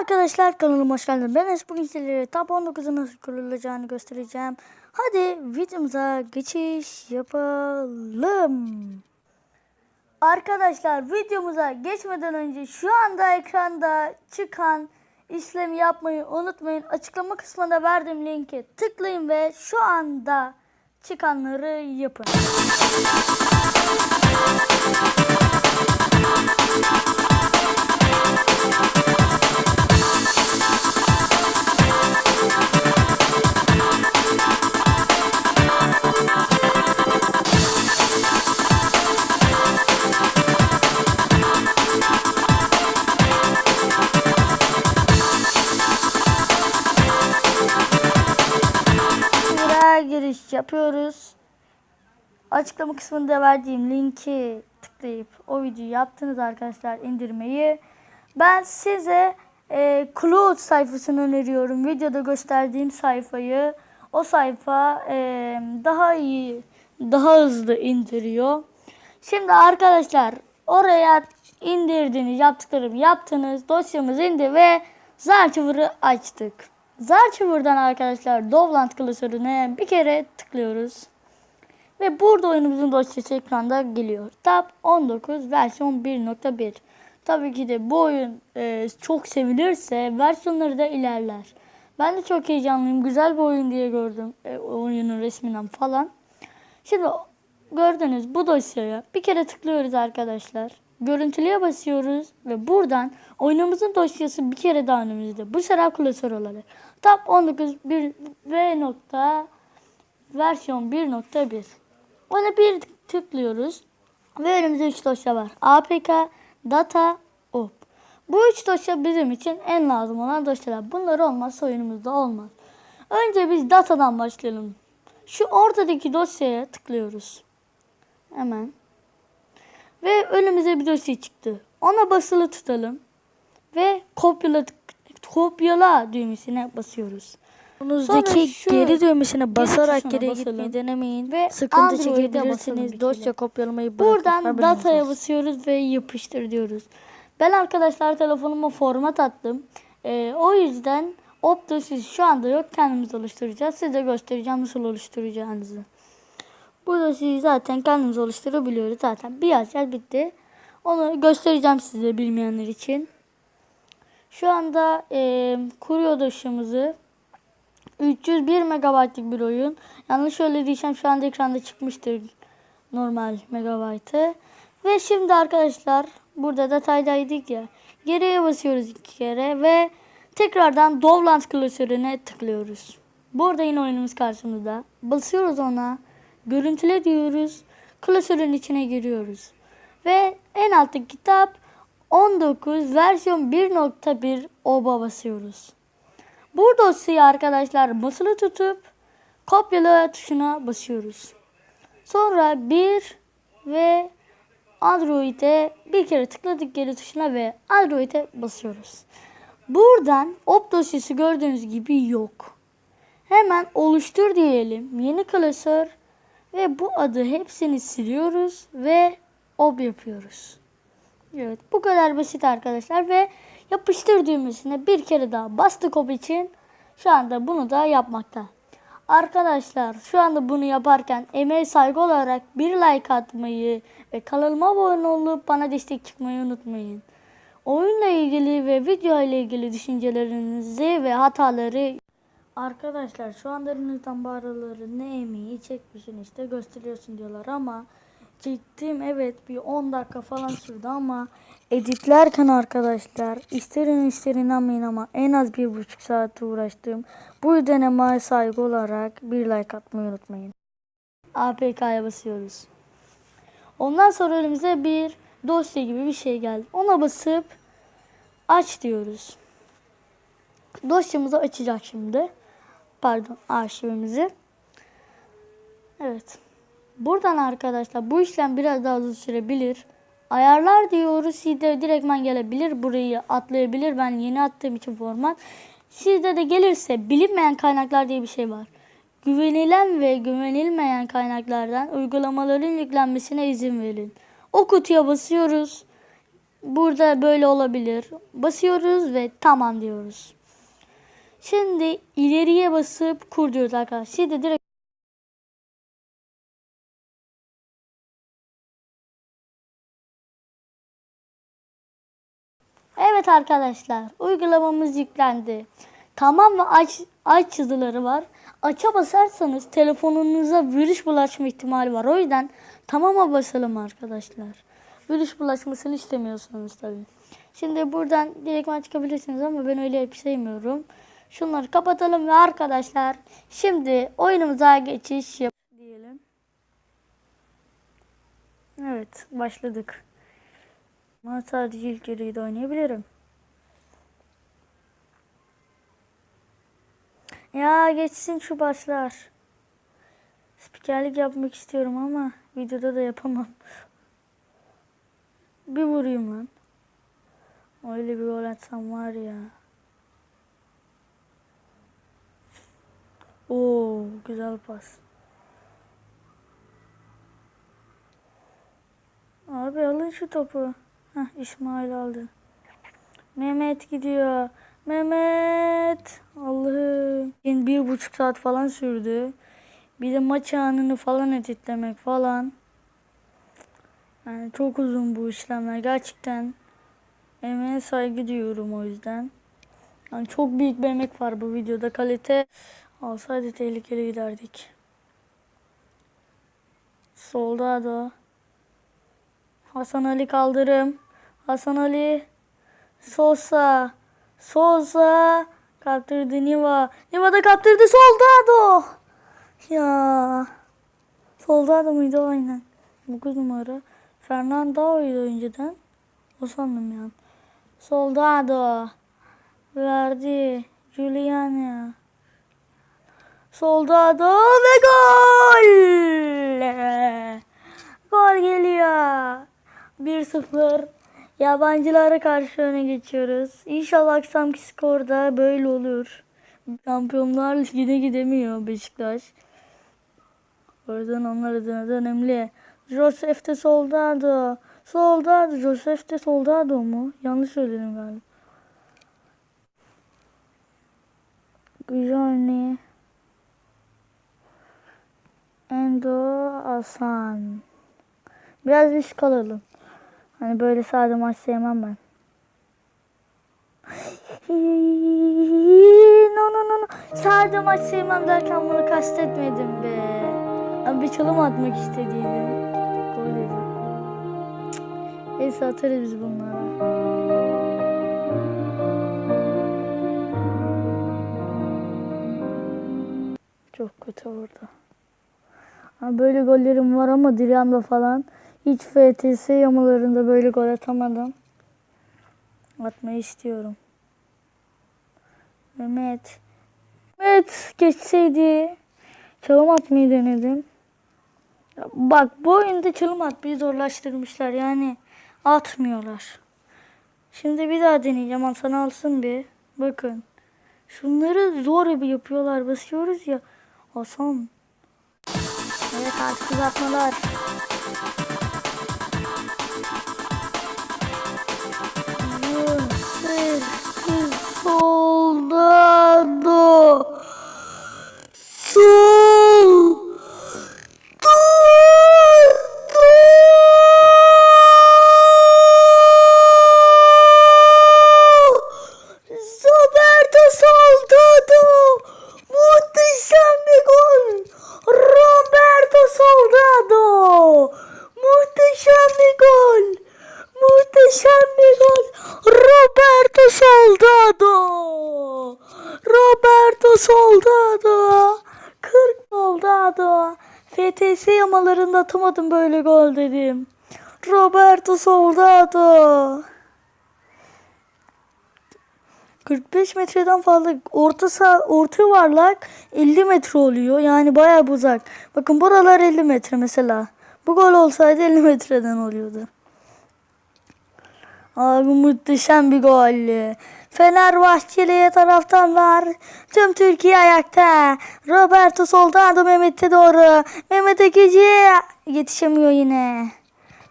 arkadaşlar kanalıma hoş geldiniz. Ben Enes bugün sizlere Tab 19'un nasıl kurulacağını göstereceğim. Hadi videomuza geçiş yapalım. Arkadaşlar videomuza geçmeden önce şu anda ekranda çıkan işlemi yapmayı unutmayın. Açıklama kısmında verdiğim linke tıklayın ve şu anda çıkanları yapın. Giriş yapıyoruz. Açıklama kısmında verdiğim linki tıklayıp o videoyu yaptınız arkadaşlar indirmeyi. Ben size e, Cloud sayfasını öneriyorum. Videoda gösterdiğim sayfayı. O sayfa e, daha iyi, daha hızlı indiriyor. Şimdi arkadaşlar oraya indirdiniz, yaptıklarımı yaptınız. Dosyamız indi ve Zarchiver'ı açtık. Zarchiver'dan arkadaşlar Dovland klasörüne bir kere tıklıyoruz. Ve burada oyunumuzun dosyası ekranda geliyor. Tab 19 versiyon 1.1. Tabii ki de bu oyun e, çok sevilirse versiyonları da ilerler. Ben de çok heyecanlıyım. Güzel bir oyun diye gördüm e, oyunun resminden falan. Şimdi gördünüz bu dosyaya bir kere tıklıyoruz arkadaşlar. Görüntülüye basıyoruz ve buradan oyunumuzun dosyası bir kere daha önümüzde. Bu sefer klasör olarak. Tab 19 1 V nokta versiyon 1.1. Ona bir tıklıyoruz ve önümüzde 3 dosya var. APK, Data, OP. Bu üç dosya bizim için en lazım olan dosyalar. Bunlar olmazsa oyunumuzda olmaz. Önce biz datadan başlayalım. Şu ortadaki dosyaya tıklıyoruz. Hemen. Ve önümüze bir dosya çıktı. Ona basılı tutalım. Ve kopyala, kopyala düğmesine basıyoruz. Bunuzdaki Sonra geri düğmesine basarak geriye basalım. gitmeyi denemeyin. Ve Sıkıntı Android'e çekebilirsiniz. Dosya kopyalamayı bırakın. Buradan Haberiniz dataya olsun. basıyoruz ve yapıştır diyoruz. Ben arkadaşlar telefonuma format attım. Ee, o yüzden Optosys şu anda yok. Kendimiz oluşturacağız. Size göstereceğim nasıl oluşturacağınızı. Bu dosyayı zaten kendimiz oluşturabiliyoruz. Zaten bir açacağız bitti. Onu göstereceğim size bilmeyenler için. Şu anda e, kuruyor dosyamızı. 301 megabaytlık bir oyun. Yanlış söylediysem şu anda ekranda çıkmıştır normal megabaytı. Ve şimdi arkadaşlar burada dataydaydık ya. Geriye basıyoruz iki kere ve tekrardan Dovland klasörüne tıklıyoruz. Burada yine oyunumuz karşımızda. Basıyoruz ona. Görüntüle diyoruz. Klasörün içine giriyoruz. Ve en alttaki kitap 19 versiyon 1.1 oba basıyoruz. Bu dosyayı arkadaşlar basılı tutup kopyala tuşuna basıyoruz. Sonra bir ve Android'e bir kere tıkladık geri tuşuna ve Android'e basıyoruz. Buradan op dosyası gördüğünüz gibi yok. Hemen oluştur diyelim. Yeni klasör ve bu adı hepsini siliyoruz ve ob yapıyoruz. Evet bu kadar basit arkadaşlar ve yapıştır düğmesine bir kere daha bastık ob için şu anda bunu da yapmakta. Arkadaşlar şu anda bunu yaparken emeğe saygı olarak bir like atmayı ve kanalıma abone olup bana destek çıkmayı unutmayın. Oyunla ilgili ve video ile ilgili düşüncelerinizi ve hataları Arkadaşlar şu anda elinizden bağırıları ne emeği çekmişsin işte gösteriyorsun diyorlar ama çektim evet bir 10 dakika falan sürdü ama editlerken arkadaşlar isterin isterin inanmayın ama en az bir buçuk saat uğraştım. Bu yüzden emeğe saygı olarak bir like atmayı unutmayın. APK'ya basıyoruz. Ondan sonra önümüze bir dosya gibi bir şey geldi. Ona basıp aç diyoruz. Dosyamızı açacak şimdi. Pardon arşivimizi. Evet. Buradan arkadaşlar bu işlem biraz daha uzun sürebilir. Ayarlar diyoruz. Sizde direktman gelebilir. Burayı atlayabilir. Ben yeni attığım için format. Sizde de gelirse bilinmeyen kaynaklar diye bir şey var. Güvenilen ve güvenilmeyen kaynaklardan uygulamaların yüklenmesine izin verin. O kutuya basıyoruz. burada böyle olabilir. Basıyoruz ve tamam diyoruz. Şimdi ileriye basıp kur diyoruz arkadaşlar. Şimdi direkt Evet arkadaşlar uygulamamız yüklendi. Tamam ve aç, aç yazıları var. Aç'a basarsanız telefonunuza virüs bulaşma ihtimali var. O yüzden tamama basalım arkadaşlar. Virüs bulaşmasını istemiyorsanız tabii. Şimdi buradan direktman çıkabilirsiniz ama ben öyle hep sevmiyorum. Şunları kapatalım ve arkadaşlar şimdi oyunumuza geçiş yap diyelim. Evet başladık. Ama sadece ilk yarıyı da oynayabilirim. Ya geçsin şu başlar. Spikerlik yapmak istiyorum ama videoda da yapamam. Bir vurayım lan. Öyle bir gol atsam var ya. Oo güzel pas. Abi alın şu topu. Heh, İsmail aldı. Mehmet gidiyor. Mehmet. Allah'ım. Yani bir buçuk saat falan sürdü. Bir de maç anını falan editlemek falan. Yani çok uzun bu işlemler. Gerçekten emeğe saygı duyuyorum o yüzden. Yani çok büyük bir emek var bu videoda. Kalite olsaydı tehlikeli giderdik. Solda da. Hasan Ali kaldırım. Hasan Ali. Sosa. Sosa. Kaptırdı Niva. Niva da kaptırdı Soldado. Ya. Soldado muydu aynen. 9 numara. Fernando'ydu önceden. O sandım yani. Soldado. Verdi. Giuliani. Soldado ve gol. Gol geliyor. 1-0. Yabancılara karşı öne geçiyoruz. İnşallah akşamki skorda böyle olur. Şampiyonlar Ligi'ne gidemiyor Beşiktaş. O yüzden onlar adına da önemli. Josef de Soldado. Soldado. Josef de Soldado mu? Yanlış söyledim galiba. Johnny. Endo Hasan. Biraz risk kalalım. Hani böyle sade maç sevmem ben. no no no no. Sade maç sevmem derken bunu kastetmedim be. Ben bir çalım atmak istediydim. Gol dedim. Neyse atarız biz bunlara. Çok kötü orada. Böyle gollerim var ama Diryam'da falan hiç FTS yamalarında böyle gol atamadım. Atmayı istiyorum. Mehmet. Mehmet geçseydi. Çalım atmayı denedim. Bak bu oyunda çalım atmayı zorlaştırmışlar. Yani atmıyorlar. Şimdi bir daha deneyeceğim. Hasan alsın bir. Bakın. Şunları zor bir yapıyorlar. Basıyoruz ya. Hasan. Evet artık uzatmalar. Soldado. Sol. Roberto Soldado. Muhteşem bir gol. Roberto Soldado. Muhteşem bir gol. Muhteşem bir gol. Roberto Soldado. Roberto Soldado. 40 Soldado. FTS yamalarında atamadım böyle gol dedim. Roberto Soldado. 45 metreden fazla orta sağ, orta yuvarlak 50 metre oluyor. Yani bayağı uzak. Bakın buralar 50 metre mesela. Bu gol olsaydı 50 metreden oluyordu. Abi muhteşem bir gol. Fenerbahçeli'ye taraftan var. Tüm Türkiye ayakta. Roberto Soldado Mehmet'e doğru. Mehmet Ekici yetişemiyor yine.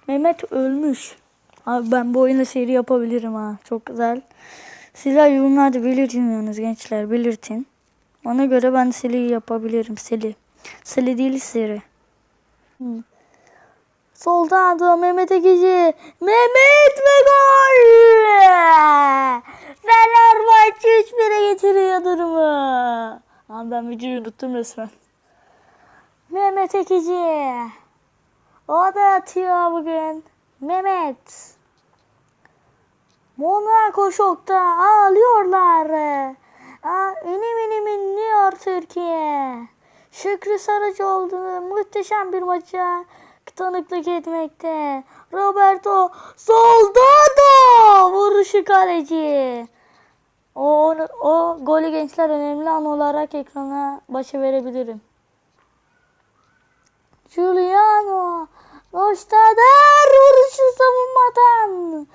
Mehmet ölmüş. Abi ben bu oyunda seri yapabilirim ha. Çok güzel. Sizler yorumlarda belirtin yalnız gençler belirtin. Ona göre ben seri yapabilirim. Seri. Seri değil seri. Soldan da Mehmet Ekici. Mehmet ve gol! Fenerbahçe 3-1'e getiriyor durumu. Ama ben videoyu unuttum resmen. Mehmet Ekici. O da atıyor bugün. Mehmet. Monaco şokta ağlıyorlar. Aa, inim inim inliyor Türkiye. Şükrü Saracoğlu muhteşem bir maça tanıklık etmekte. Roberto Soldado vuruşu kaleci. O, o golü gençler önemli an olarak ekrana başa verebilirim. Giuliano Nostader vuruşu savunmadan.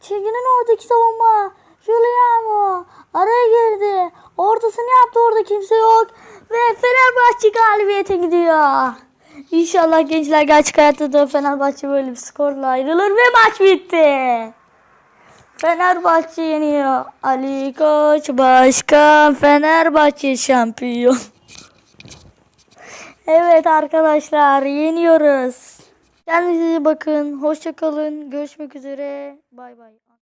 Çizginin oradaki savunma. Giuliano araya girdi. Ortasını yaptı orada kimse yok. Ve Fenerbahçe galibiyete gidiyor. İnşallah gençler gerçek hayatta da Fenerbahçe böyle bir skorla ayrılır ve maç bitti. Fenerbahçe yeniyor. Ali Koç başkan Fenerbahçe şampiyon. Evet arkadaşlar yeniyoruz. Kendinize bakın. Hoşça kalın. Görüşmek üzere. Bay bay.